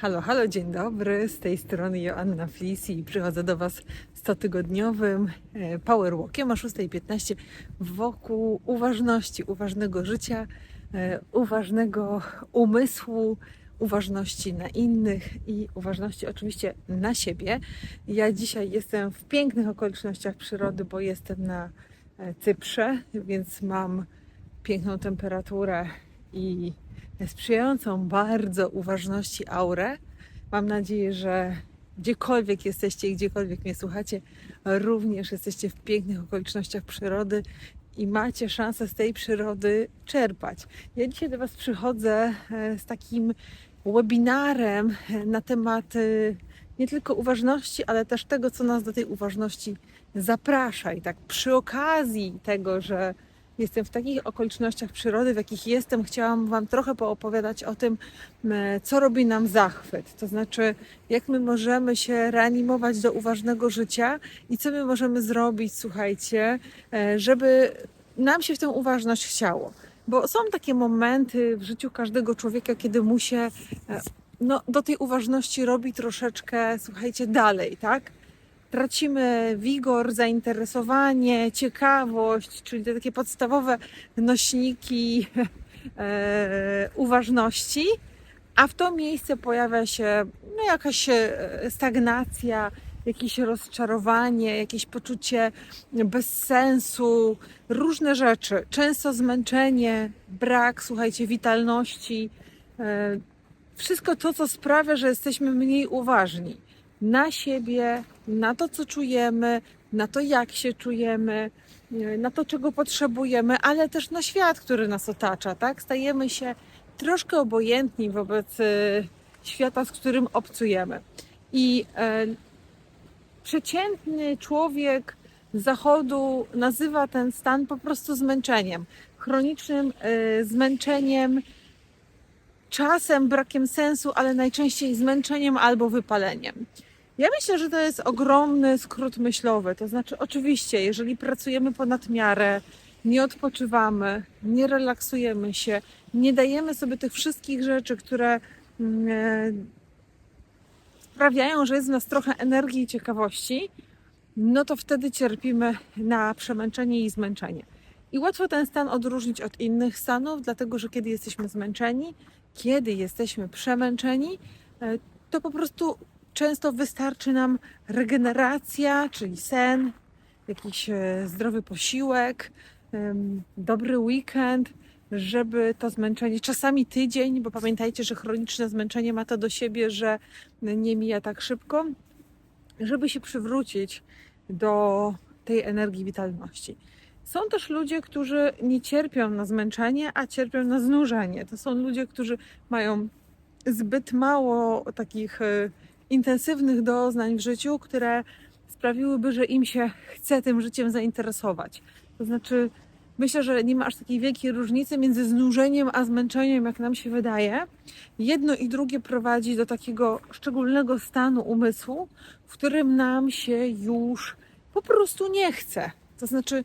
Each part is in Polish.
Halo, halo, dzień dobry. Z tej strony Joanna Flis i przychodzę do Was z 100-tygodniowym e, powerwalkiem o 6.15 wokół uważności, uważnego życia, e, uważnego umysłu, uważności na innych i uważności oczywiście na siebie. Ja dzisiaj jestem w pięknych okolicznościach przyrody, bo jestem na e, Cyprze, więc mam piękną temperaturę i sprzyjającą bardzo uważności aurę. Mam nadzieję, że gdziekolwiek jesteście i gdziekolwiek mnie słuchacie, również jesteście w pięknych okolicznościach przyrody i macie szansę z tej przyrody czerpać. Ja dzisiaj do Was przychodzę e, z takim webinarem e, na temat e, nie tylko uważności, ale też tego, co nas do tej uważności zaprasza. I tak przy okazji tego, że jestem w takich okolicznościach przyrody, w jakich jestem, chciałam Wam trochę poopowiadać o tym, co robi nam zachwyt. To znaczy, jak my możemy się reanimować do uważnego życia i co my możemy zrobić, słuchajcie, e, żeby nam się w tę uważność chciało. Bo są takie momenty w życiu każdego człowieka, kiedy mu się e, no, do tej uważności robi troszeczkę, słuchajcie, dalej, tak? Tracimy wigor, zainteresowanie, ciekawość, czyli te takie podstawowe nośniki e, uważności, a w to miejsce pojawia się no, jakaś e, stagnacja, jakieś rozczarowanie, jakieś poczucie bezsensu, różne rzeczy, często zmęczenie, brak, słuchajcie, witalności, e, wszystko to, co sprawia, że jesteśmy mniej uważni na siebie, na to, co czujemy, na to, jak się czujemy, na to, czego potrzebujemy, ale też na świat, który nas otacza, tak? Stajemy się troszkę obojętni wobec e, świata, z którym obcujemy. I e, przeciętny człowiek zachodu nazywa ten stan po prostu zmęczeniem, chronicznym e, zmęczeniem, czasem brakiem sensu, ale najczęściej zmęczeniem albo wypaleniem. Ja myślę, że to jest ogromny skrót myślowy. To znaczy, oczywiście, jeżeli pracujemy ponad miarę, nie odpoczywamy, nie relaksujemy się, nie dajemy sobie tych wszystkich rzeczy, które mm, e, sprawiają, że jest w nas trochę energii i ciekawości, no to wtedy cierpimy na przemęczenie i zmęczenie. I łatwo ten stan odróżnić od innych stanów, dlatego że kiedy jesteśmy zmęczeni, kiedy jesteśmy przemęczeni, e, to po prostu często wystarczy nam regeneracja, czyli sen, jakiś e, zdrowy posiłek, dobry weekend, żeby to zmęczenie, czasami tydzień, bo pamiętajcie, że chroniczne zmęczenie ma to do siebie, że nie mija tak szybko, żeby się przywrócić do tej energii witalności. Są też ludzie, którzy nie cierpią na zmęczenie, a cierpią na znużenie. To są ludzie, którzy mają zbyt mało takich e, intensywnych doznań w życiu, które sprawiłyby, że im się chce tym życiem zainteresować. To znaczy, myślę, że nie ma aż takiej wielkiej różnicy między znużeniem a zmęczeniem, jak nam się wydaje. Jedno i drugie prowadzi do takiego szczególnego stanu umysłu, w którym nam się już po prostu nie chce. To znaczy,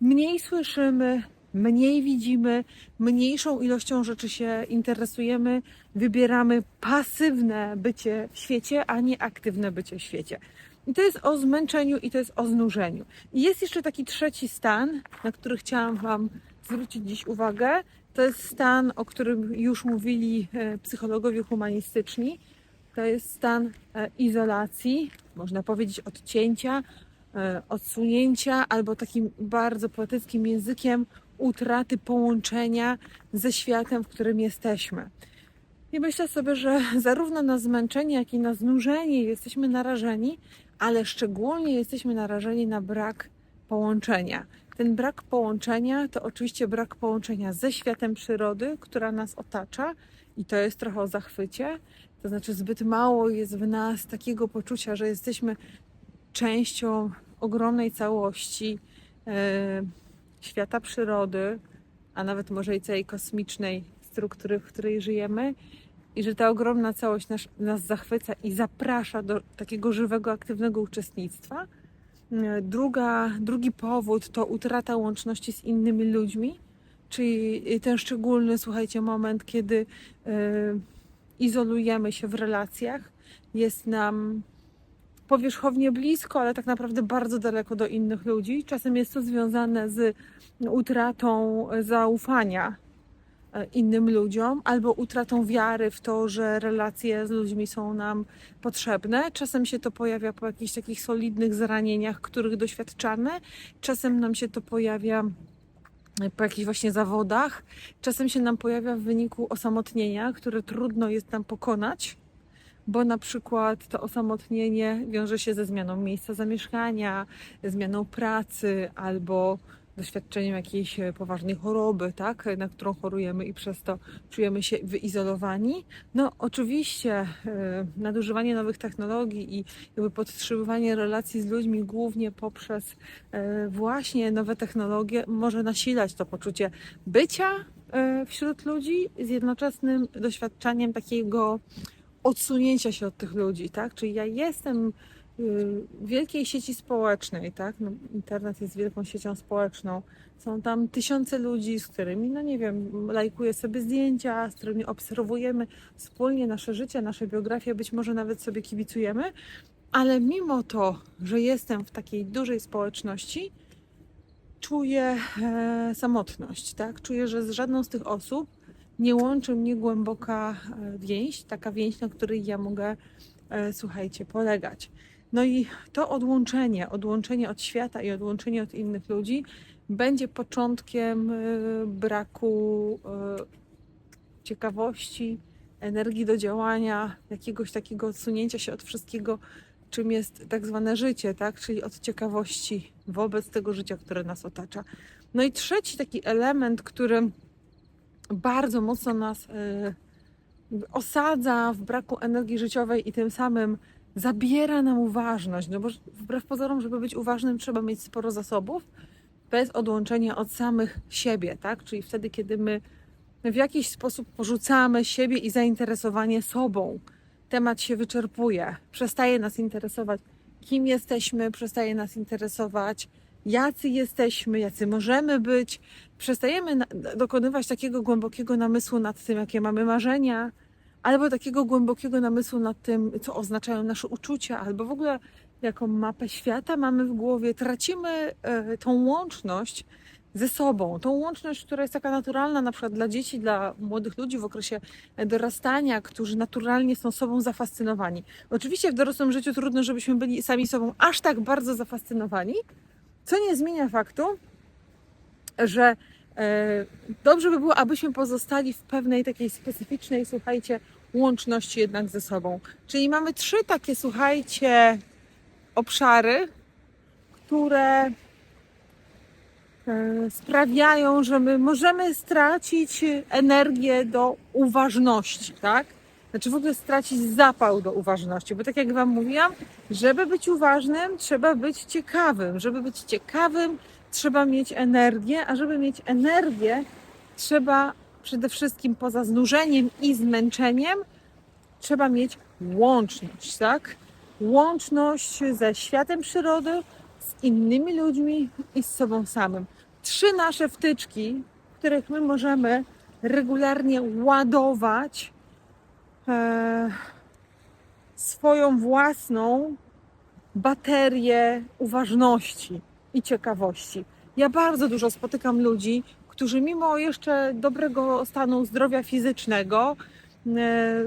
mniej słyszymy, mniej widzimy, mniejszą ilością rzeczy się interesujemy, wybieramy pasywne bycie w świecie, a nie aktywne bycie w świecie. I to jest o zmęczeniu i to jest o znużeniu. I jest jeszcze taki trzeci stan, na który chciałam Wam zwrócić dziś uwagę. To jest stan, o którym już mówili e, psychologowie humanistyczni. To jest stan e, izolacji, można powiedzieć odcięcia, e, odsunięcia, albo takim bardzo poetyckim językiem utraty połączenia ze światem, w którym jesteśmy. I myślę sobie, że zarówno na zmęczenie, jak i na znużenie jesteśmy narażeni, ale szczególnie jesteśmy narażeni na brak połączenia. Ten brak połączenia to oczywiście brak połączenia ze światem przyrody, która nas otacza, i to jest trochę o zachwycie. To znaczy, zbyt mało jest w nas takiego poczucia, że jesteśmy częścią ogromnej całości e, świata przyrody, a nawet może i całej kosmicznej struktury, w której żyjemy, i że ta ogromna całość nas, nas zachwyca i zaprasza do takiego żywego, aktywnego uczestnictwa. Druga, drugi powód to utrata łączności z innymi ludźmi, czyli ten szczególny, słuchajcie, moment, kiedy e, izolujemy się w relacjach, jest nam powierzchownie blisko, ale tak naprawdę bardzo daleko do innych ludzi. Czasem jest to związane z utratą zaufania e, innym ludziom albo utratą wiary w to, że relacje z ludźmi są nam potrzebne. Czasem się to pojawia po jakichś takich solidnych zranieniach, których doświadczamy. Czasem nam się to pojawia po jakichś właśnie zawodach. Czasem się nam pojawia w wyniku osamotnienia, które trudno jest nam pokonać, bo na przykład to osamotnienie wiąże się ze zmianą miejsca zamieszkania, zmianą pracy albo doświadczeniem jakiejś e, poważnej choroby, tak, na którą chorujemy i przez to czujemy się wyizolowani. No, oczywiście e, nadużywanie nowych technologii i jakby podtrzymywanie relacji z ludźmi głównie poprzez e, właśnie nowe technologie może nasilać to poczucie bycia wśród ludzi z jednoczesnym doświadczeniem takiego odsunięcia się od tych ludzi, tak? Czyli ja jestem y, wielkiej sieci społecznej, tak? No, internet jest wielką siecią społeczną. Są tam tysiące ludzi, z którymi, no nie wiem, lajkuję sobie zdjęcia, z którymi obserwujemy wspólnie nasze życie, nasze biografie, być może nawet sobie kibicujemy, ale mimo to, że jestem w takiej dużej społeczności, czuję e, samotność, tak? Czuję, że z żadną z tych osób nie łączy mnie głęboka e, więź, taka więź, na której ja mogę, e, słuchajcie, polegać. No i to odłączenie, odłączenie od świata i odłączenie od innych ludzi będzie początkiem e, braku ciekawości, energii do działania, jakiegoś takiego odsunięcia się od wszystkiego, czym jest tak zwane życie, tak? Czyli od ciekawości wobec tego życia, które nas otacza. No i trzeci taki element, który bardzo mocno nas y, osadza w braku energii życiowej i tym samym zabiera nam uważność. No bo wbrew pozorom, żeby być uważnym, trzeba mieć sporo zasobów, bez odłączenia od samych siebie, tak? Czyli wtedy, kiedy my w jakiś sposób porzucamy siebie i zainteresowanie sobą, temat się wyczerpuje, przestaje nas interesować, kim jesteśmy, przestaje nas interesować, jacy jesteśmy, jacy możemy być. Przestajemy dokonywać takiego głębokiego namysłu nad tym, jakie mamy marzenia, albo takiego głębokiego namysłu nad tym, co oznaczają nasze uczucia, albo w ogóle jaką mapę świata mamy w głowie. Tracimy e, tą łączność ze sobą, tą łączność, która jest taka naturalna na przykład dla dzieci, dla młodych ludzi w okresie dorastania, którzy naturalnie są sobą zafascynowani. Oczywiście w dorosłym życiu trudno, żebyśmy byli sami sobą aż tak bardzo zafascynowani, co nie zmienia faktu, że e, dobrze by było, abyśmy pozostali w pewnej takiej specyficznej, słuchajcie, łączności jednak ze sobą. Czyli mamy trzy takie, słuchajcie, obszary, które e, sprawiają, że my możemy stracić energię do uważności, tak? Znaczy w ogóle stracić zapał do uważności, bo tak jak Wam mówiłam, żeby być uważnym, trzeba być ciekawym. Żeby być ciekawym, trzeba mieć energię, a żeby mieć energię, trzeba przede wszystkim poza znużeniem i zmęczeniem, trzeba mieć łączność, tak? Łączność ze światem przyrody, z innymi ludźmi i z sobą samym. Trzy nasze wtyczki, których my możemy regularnie ładować swoją własną baterię uważności i ciekawości. Ja bardzo dużo spotykam ludzi, którzy mimo jeszcze dobrego stanu zdrowia fizycznego e,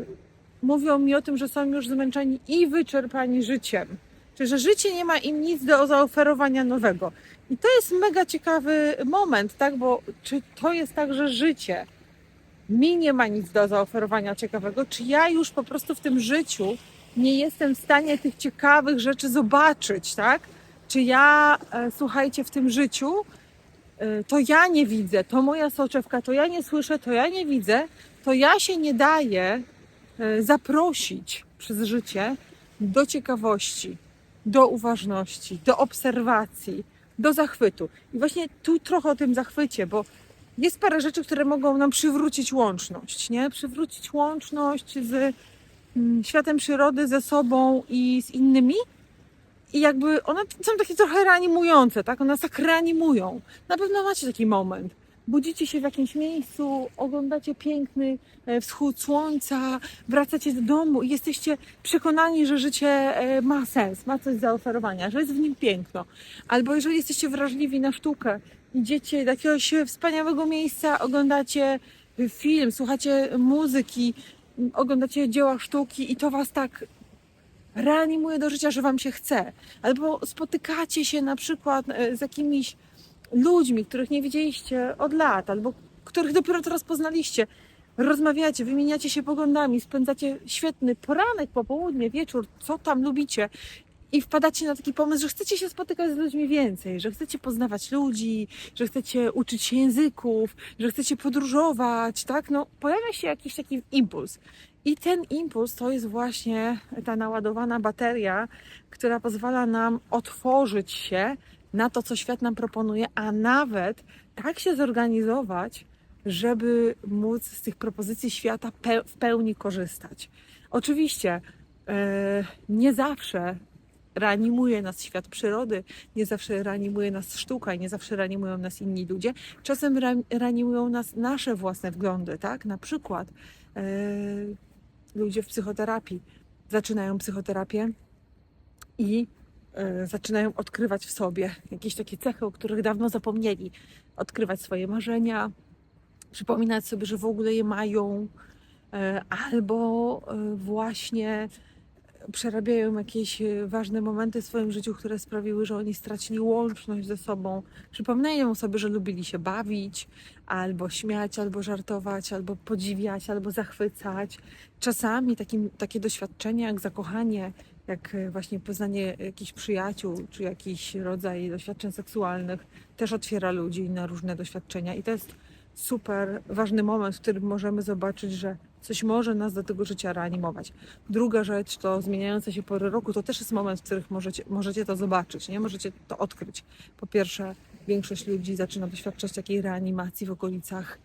mówią mi o tym, że są już zmęczeni i wyczerpani życiem. Czyli, że życie nie ma im nic do zaoferowania nowego. I to jest mega ciekawy moment, tak? Bo czy to jest tak, że życie mi nie ma nic do zaoferowania ciekawego, czy ja już po prostu w tym życiu nie jestem w stanie tych ciekawych rzeczy zobaczyć, tak? Czy ja, e, słuchajcie, w tym życiu e, to ja nie widzę, to moja soczewka, to ja nie słyszę, to ja nie widzę, to ja się nie daję e, zaprosić przez życie do ciekawości, do uważności, do obserwacji, do zachwytu. I właśnie tu trochę o tym zachwycie, bo jest parę rzeczy, które mogą nam przywrócić łączność, nie? Przywrócić łączność z mm, światem przyrody, ze sobą i z innymi. I jakby one są takie trochę reanimujące, tak? One nas tak reanimują. Na pewno macie taki moment. Budzicie się w jakimś miejscu, oglądacie piękny e, wschód słońca, wracacie do domu i jesteście przekonani, że życie e, ma sens, ma coś do zaoferowania, że jest w nim piękno. Albo jeżeli jesteście wrażliwi na sztukę, idziecie do jakiegoś wspaniałego miejsca, oglądacie film, słuchacie muzyki, oglądacie dzieła sztuki i to was tak reanimuje do życia, że wam się chce. Albo spotykacie się na przykład e, z jakimiś ludźmi, których nie widzieliście od lat, albo których dopiero teraz poznaliście. Rozmawiacie, wymieniacie się poglądami, spędzacie świetny poranek, popołudnie, wieczór, co tam lubicie. I wpadacie na taki pomysł, że chcecie się spotykać z ludźmi więcej, że chcecie poznawać ludzi, że chcecie uczyć się języków, że chcecie podróżować, tak? No, pojawia się jakiś taki impuls. I ten impuls to jest właśnie ta naładowana bateria, która pozwala nam otworzyć się na to, co świat nam proponuje, a nawet tak się zorganizować, żeby móc z tych propozycji świata pe- w pełni korzystać. Oczywiście e, nie zawsze reanimuje nas świat przyrody, nie zawsze reanimuje nas sztuka i nie zawsze reanimują nas inni ludzie. Czasem ra- reanimują nas nasze własne wglądy, tak? Na przykład e, ludzie w psychoterapii zaczynają psychoterapię i zaczynają odkrywać w sobie jakieś takie cechy, o których dawno zapomnieli. Odkrywać swoje marzenia, przypominać sobie, że w ogóle je mają, e, albo e, właśnie przerabiają jakieś e, ważne momenty w swoim życiu, które sprawiły, że oni stracili łączność ze sobą. Przypominają sobie, że lubili się bawić, albo śmiać, albo żartować, albo podziwiać, albo zachwycać. Czasami takim, takie doświadczenia jak zakochanie, jak e, właśnie poznanie jakichś przyjaciół, czy jakiś rodzaj doświadczeń seksualnych, też otwiera ludzi na różne doświadczenia. I to jest super ważny moment, w którym możemy zobaczyć, że coś może nas do tego życia reanimować. Druga rzecz to zmieniające się pory roku, to też jest moment, w którym możecie, możecie to zobaczyć, nie? możecie to odkryć. Po pierwsze, większość ludzi zaczyna doświadczać takiej reanimacji w okolicach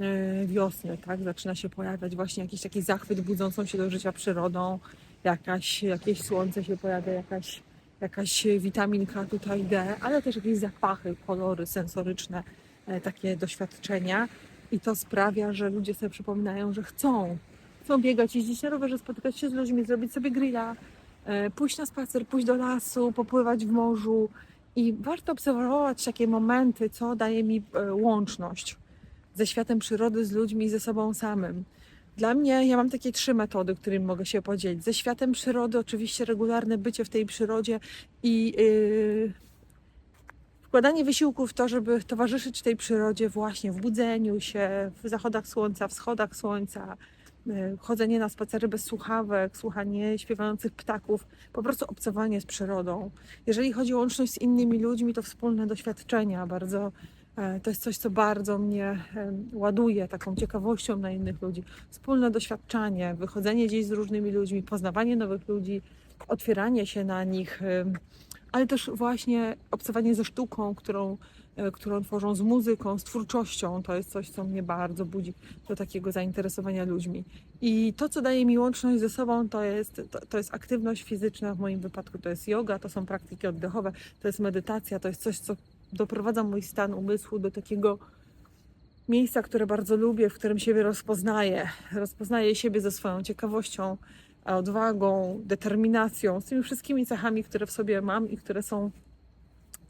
e, wiosny, tak? Zaczyna się pojawiać właśnie jakiś taki zachwyt budzącą się do życia przyrodą, jakaś, jakieś słońce się pojawia, jakaś, jakaś witaminka tutaj D, ale też jakieś zapachy, kolory sensoryczne, e, takie doświadczenia. I to sprawia, że ludzie sobie przypominają, że chcą. Chcą biegać, jeździć na rowerze, spotykać się z ludźmi, zrobić sobie grilla, e, pójść na spacer, pójść do lasu, popływać w morzu. I warto obserwować takie momenty, co daje mi e, łączność ze światem przyrody, z ludźmi ze sobą samym. Dla mnie, ja mam takie trzy metody, którymi mogę się podzielić. Ze światem przyrody, oczywiście regularne bycie w tej przyrodzie i yy, wkładanie wysiłku w to, żeby towarzyszyć tej przyrodzie właśnie w budzeniu się, w zachodach słońca, wschodach słońca, yy, chodzenie na spacery bez słuchawek, słuchanie śpiewających ptaków, po prostu obcowanie z przyrodą. Jeżeli chodzi o łączność z innymi ludźmi, to wspólne doświadczenia bardzo To jest coś, co bardzo mnie em, ładuje taką ciekawością na innych ludzi. Wspólne doświadczanie, wychodzenie gdzieś z różnymi ludźmi, poznawanie nowych ludzi, otwieranie się na nich, em, ale też właśnie obcowanie ze sztuką, którą, e, którą tworzą, z muzyką, z twórczością. To jest coś, co mnie bardzo budzi do takiego zainteresowania ludźmi. I to, co daje mi łączność ze sobą, to jest, to, to jest aktywność fizyczna. W moim wypadku to jest yoga, to są praktyki oddechowe, to jest medytacja, to jest coś, co doprowadza mój stan umysłu do takiego miejsca, które bardzo lubię, w którym siebie rozpoznaję. Rozpoznaję siebie ze swoją ciekawością, odwagą, determinacją, z tymi wszystkimi cechami, które w sobie mam i które są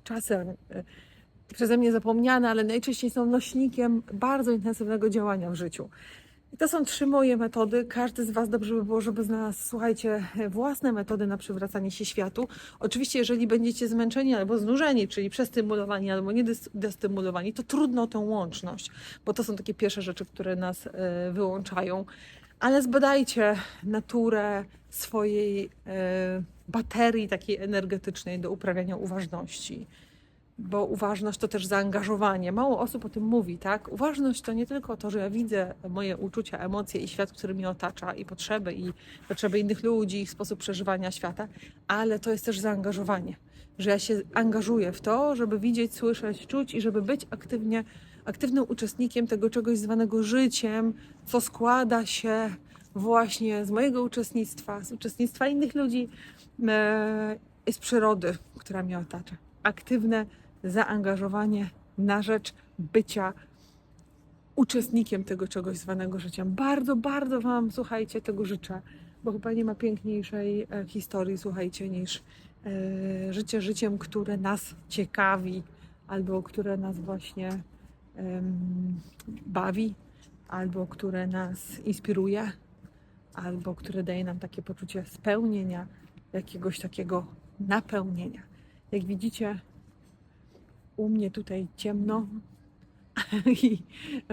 czasem e, przeze mnie zapomniane, ale najczęściej są nośnikiem bardzo intensywnego działania w życiu. I to są trzy moje metody. Każdy z Was dobrze by było, żeby znalazł, słuchajcie, własne metody na przywracanie się światu. Oczywiście, jeżeli będziecie zmęczeni albo znużeni, czyli przestymulowani albo niedestymulowani, to trudno tę łączność, bo to są takie pierwsze rzeczy, które nas e, wyłączają. Ale zbadajcie naturę swojej e, baterii takiej energetycznej do uprawiania uważności bo uważność to też zaangażowanie. Mało osób o tym mówi, tak? Uważność to nie tylko to, że ja widzę moje uczucia, emocje i świat, który mnie otacza, i potrzeby, i potrzeby innych ludzi, ich sposób przeżywania świata, ale to jest też zaangażowanie. Że ja się angażuję w to, żeby widzieć, słyszeć, czuć i żeby być aktywnie, aktywnym uczestnikiem tego czegoś zwanego życiem, co składa się właśnie z mojego uczestnictwa, z uczestnictwa innych ludzi e, z przyrody, która mnie otacza. Aktywne zaangażowanie na rzecz bycia uczestnikiem tego czegoś zwanego życiem. Bardzo, bardzo Wam, słuchajcie, tego życzę, bo chyba nie ma piękniejszej e, historii, słuchajcie, niż e, życie życiem, które nas ciekawi, albo które nas właśnie bawi, albo które nas inspiruje, albo które daje nam takie poczucie spełnienia, jakiegoś takiego napełnienia. Jak widzicie, u mnie tutaj ciemno i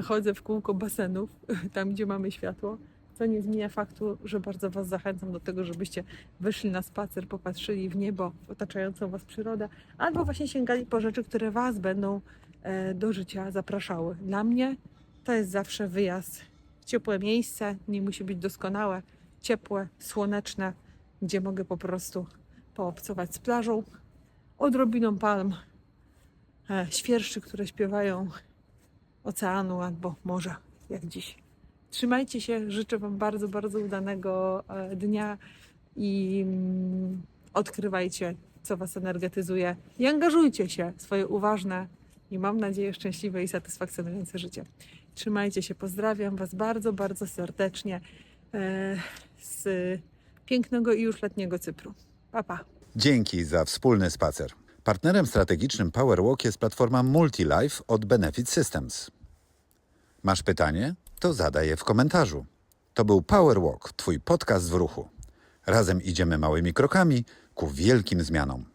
chodzę w kółko basenów, tam gdzie mamy światło, co nie zmienia faktu, że bardzo Was zachęcam do tego, żebyście wyszli na spacer, popatrzyli w niebo, w otaczającą Was przyrodę, albo właśnie sięgali po rzeczy, które Was będą e, do życia zapraszały. Dla mnie to jest zawsze wyjazd. W ciepłe miejsce, nie musi być doskonałe, ciepłe, słoneczne, gdzie mogę po prostu poobcować z plażą, odrobiną palm, świerszczy, które śpiewają oceanu albo morza, jak dziś. Trzymajcie się, życzę Wam bardzo, bardzo udanego e, dnia i mm, odkrywajcie, co Was energetyzuje i angażujcie się w swoje uważne i mam nadzieję szczęśliwe i satysfakcjonujące życie. Trzymajcie się, pozdrawiam Was bardzo, bardzo serdecznie e, z pięknego i już letniego Cypru. Pa, pa. Dzięki za wspólny spacer. Partnerem strategicznym PowerWalk jest platforma MultiLife od Benefit Systems. Masz pytanie? To zadaj je w komentarzu. To był PowerWalk, Twój podcast w ruchu. Razem idziemy małymi krokami ku wielkim zmianom.